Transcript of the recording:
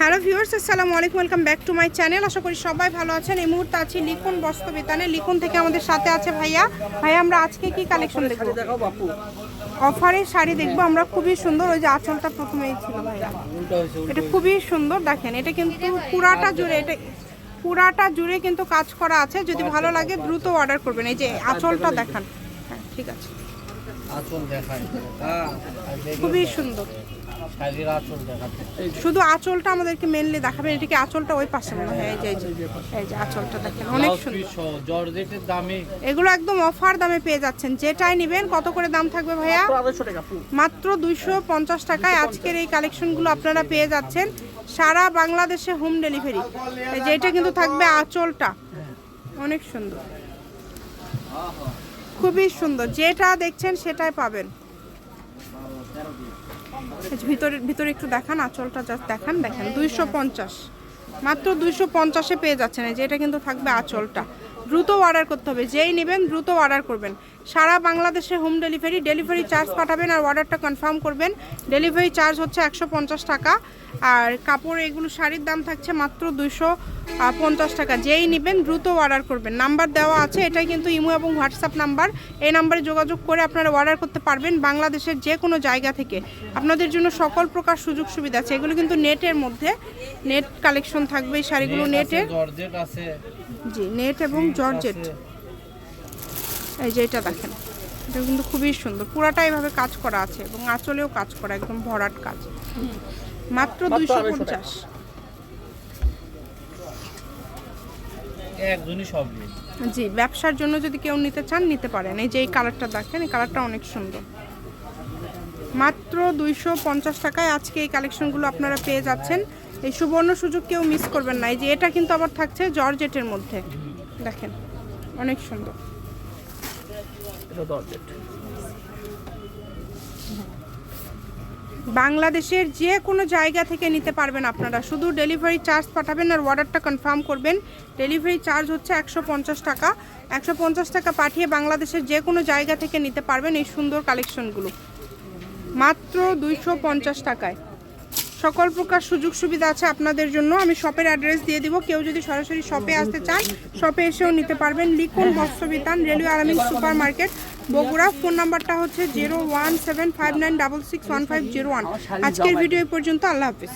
Hello viewers আসসালামু আলাইকুম welcome back to my channel. আশা করি সবাই ভালো আছেন। এই মুহূর্তে আছি লিখুন বস্ত্র বিতানে। লিখুন থেকে আমাদের সাথে আছে ভাইয়া। ভাইয়া আমরা আজকে কি কালেকশন দেখব? অফারে শাড়ি দেখব। আমরা খুবই সুন্দর ওই যে আঁচলটা প্রথমেই ছিল ভাইয়া। এটা খুবই সুন্দর দেখেন এটা কিন্তু পুরাটা জুড়ে এটা পুরাটা জুড়ে কিন্তু কাজ করা আছে। যদি ভালো লাগে দ্রুত অর্ডার করবেন। এই যে আঁচলটা দেখান। হ্যাঁ ঠিক আছে। আচল দেখায়। হ্যাঁ খুবই সুন্দর। শাড়ির আচল দেখাতে শুধু আঁচলটা আমাদেরকে মেনলি দেখাবেন এটা কি আঁচলটা ওই পাশে মনে হয়। এই যে এই যে এই যে আঁচলটা দেখেন অনেক সুন্দর। জর্জেটের দামে। এগুলো একদম অফার দামে পেয়ে যাচ্ছেন। যেটাই নেবেন কত করে দাম থাকবে ভাইয়া? মাত্র দুইশো পঞ্চাশ টাকায় আজকের এই কালেকশনগুলো আপনারা পেয়ে যাচ্ছেন। সারা বাংলাদেশে হোম ডেলিভারি যেটা কিন্তু থাকবে আঁচলটা। অনেক সুন্দর। খুবই সুন্দর। যেটা দেখছেন সেটাই পাবেন। ভিতরে ভিতরে একটু দেখান, আঁচলটা জাস্ট দেখান, দেখেন, দুইশো পঞ্চাশ। মাত্র দুইশো পঞ্চাশে পেয়ে যাচ্ছেন। এই যে এটা কিন্তু থাকবে আঁচলটা। দ্রুত অর্ডার করতে হবে। যেই নেবেন দ্রুত অর্ডার করবেন। সারা বাংলাদেশে হোম ডেলিভারি ডেলিভারি চার্জ পাঠাবেন আর অর্ডারটা কনফার্ম করবেন। ডেলিভারি চার্জ হচ্ছে একশো পঞ্চাশ টাকা। আর কাপড় এগুলো শাড়ির দাম থাকছে মাত্র দুইশো পঞ্চাশ টাকা। যেই নেবেন দ্রুত অর্ডার করবেন। নাম্বার দেওয়া আছে এটাই কিন্তু ইমো এবং হোয়াটসঅ্যাপ নাম্বার। এই নাম্বারে যোগাযোগ করে আপনারা অর্ডার করতে পারবেন বাংলাদেশের যে কোনো জায়গা থেকে। আপনাদের জন্য সকল প্রকার সুযোগ সুবিধা আছে। এগুলো কিন্তু নেটের মধ্যে। নেট কালেকশন থাকবে এই শাড়িগুলো নেটের জি নেট এবং জর্জেট এই যে এটা দেখেন এটা কিন্তু খুবই সুন্দর। পুরাটা এভাবে কাজ করা আছে এবং আঁচলেও কাজ করা একদম ভরাট কাজ। মাত্র দুইশো পঞ্চাশ। জি ব্যবসার জন্য যদি কেউ নিতে চান নিতে পারেন। এই যে এই কালারটা দেখেন এই কালারটা অনেক সুন্দর। মাত্র দুইশো পঞ্চাশ টাকায় আজকে এই কালেকশনগুলো আপনারা পেয়ে যাচ্ছেন। এই সুবর্ণ সুযোগ কেউ মিস করবেন না। এই যে এটা কিন্তু আবার থাকছে জর্জেটের মধ্যে। দেখেন অনেক সুন্দর। বাংলাদেশের যে কোনো জায়গা থেকে নিতে পারবেন আপনারা। শুধু ডেলিভারি চার্জ পাঠাবেন আর অর্ডারটা কনফার্ম করবেন। ডেলিভারি চার্জ হচ্ছে একশো পঞ্চাশ টাকা। একশো পঞ্চাশ টাকা পাঠিয়ে বাংলাদেশের যে কোনো জায়গা থেকে নিতে পারবেন এই সুন্দর কালেকশনগুলো। মাত্র দুইশো পঞ্চাশ টাকায়। সকল প্রকার সুযোগ সুবিধা আছে আপনাদের জন্য। আমি শপের অ্যাড্রেস দিয়ে দিব। কেউ যদি সরাসরি শপে আসতে চান শপে এসেও নিতে পারবেন। লিখুন Bastrabitan railway Aramin super market Bogura. Phone নাম্বারটা হচ্ছে zero one seven five nine double six one five zero one. আজকের ভিডিও পর্যন্ত। আল্লাহ হাফিজ।